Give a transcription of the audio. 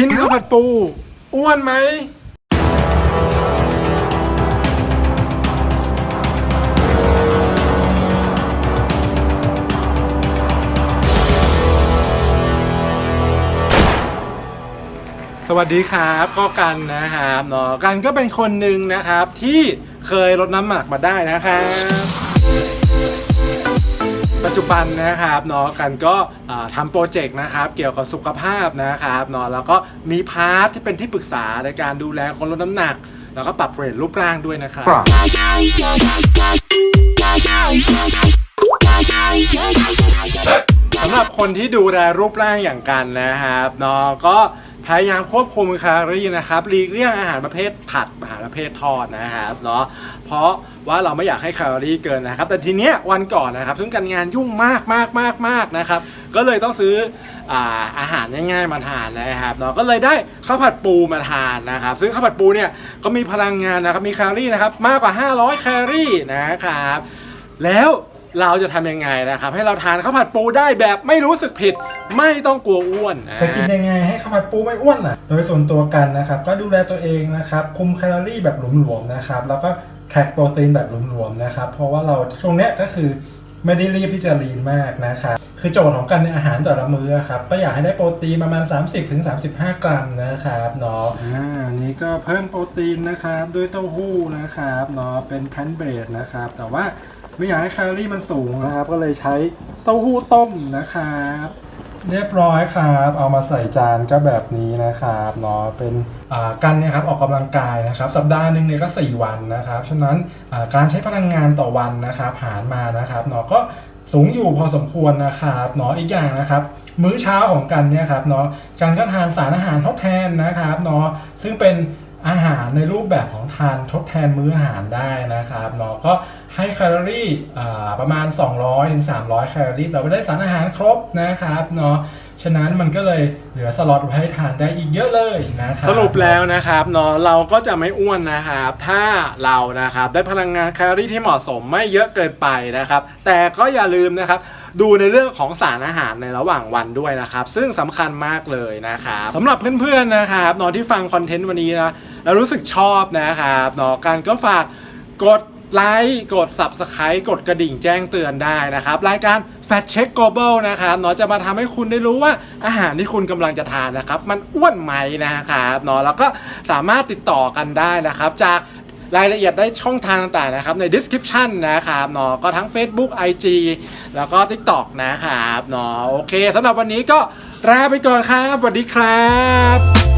กินข้าวผัดปู อ้วนไหม สวัสดีครับก็กันนะครับเนาะกันก็เป็นคนหนึ่งนะครับที่เคยลดน้ำหนักมาได้นะครับ จจุบันนะครับเนาะกันก็ทำโปรเจกต์นะครับเกี่ยวกับสุขภาพนะครับเนาะแล้วก็มีพาร์ทที่เป็นที่ปรึกษาในการดูแลคนลดน้ำหนัก แล้วก็ปรับเปลี่ยนรูปร่างด้วยนะครับสำ หรับคนที่ดูแลรูปร่างอย่างกันนะครับเนาะก็พยายามควบคุมแคลอรี่นะครับหลีกเลี่ยงอาหารประเภทผัดอาหารประเภททอดนะครับเนาะเพราะว่าเราไม่อยากให้แคลอรี่เกินนะครับ แต่ทีเนี้ยวันก่อนนะครับซึ่งการงานยุ่งมากมากมากมากนะครับ ก็เลยต้องซื้ออาอาหารง่ายๆมาทานนะครับเนาะก็เลยได้ข้าวผัดปูมาทานนะครับ ซึ่งข้าวผัดปูเนี่ยก็มีพลังงานนะครับมีแคลอรี่นะครับมากกว่า 500 แคลอรี่นะครับแล้ว เราจะทำยังไงนะครับ ให้เราทานข้าวผัดปูได้แบบไม่รู้สึกผิด ไม่ต้องกลัวอ้วนจะกินยังไงให้ข้าวผัดปูไม่อ้วนอะ โดยส่วนตัวกันนะครับ ก็ดูแลตัวเองนะครับ คุมแคลอรี่แบบหลวมๆนะครับ แล้วก็แท็กโปรตีนแบบหลวมๆนะครับ เพราะว่าเราช่วงเนี้ยก็คือไม่ได้รีบที่จะลีนมากนะครับ คือโจทย์ของกันในอาหารแต่ละมื้อครับ ก็อยากให้ได้โปรตีนประมาณ 30-35 กรัมนะครับเนาะ อ่านี่ก็เพิ่มโปรตีนนะครับ ด้วยเต้าหู้นะครับเนาะเป็นแพลนเบรดนะครับ แต่ว่า ไม่อยากให้แคลอรี่มันสูงนะครับ ก็เลยใช้เต้าหู้ต้มนะครับเรียบร้อยครับ เอามาใส่จานก็แบบนี้นะครับเนาะเป็นอ่ากันเนี่ยครับออกกำลังกายนะครับ สัปดาห์หนึ่งเนี่ยก็ 4 วันนะครับ ฉะนั้นการใช้พลังงานต่อวันนะครับหารมานะครับเนาะก็สูงอยู่พอสมควรนะครับเนาะอีกอย่างนะครับ มื้อเช้าของกันเนี่ยครับเนาะกันก็ทานสารอาหารทดแทนนะครับเนาะซึ่งเป็นอาหารในรูปแบบของทานทดแทนมื้ออาหารได้นะครับเนาะก็ ให้แคลอรี่ประมาณ 200-300ถึง300 แคลอรี่ เราก็ได้สารอาหารครบนะครับเนาะฉะนั้นมันก็เลยเหลือสล็อตไว้ให้ทานได้อีกเยอะเลยนะครับสรุปแล้วนะครับเนาะเราก็จะไม่อ้วนนะครับถ้าเรานะครับได้พลังงานแคลอรี่ที่เหมาะสมไม่เยอะเกินไปนะครับ แต่ก็อย่าลืมนะครับดูในเรื่องของสารอาหารในระหว่างวันด้วยนะครับ ซึ่งสำคัญมากเลยนะครับสำหรับเพื่อนๆนะครับเนาะที่ฟังคอนเทนต์วันนี้นะแล้วรู้สึกชอบนะครับเนาะการก็ฝากกด ไลค์กด Subscribe กดกระดิ่งแจ้งเตือนได้นะครับ รายการ Fat Check Global นะครับเนาะจะมาทำให้คุณได้รู้ว่าอาหารที่คุณกำลังจะทานนะครับ มันอ้วนไหมนะครับเนาะแล้วก็สามารถติดต่อกันได้นะครับ จากรายละเอียดได้ช่องทางต่างๆนะครับใน description นะครับเนาะก็ทั้ง Facebook IG แล้วก็ TikTok นะครับเนาะโอเคสำหรับวันนี้ก็ลาไปก่อนครับสวัสดีครับ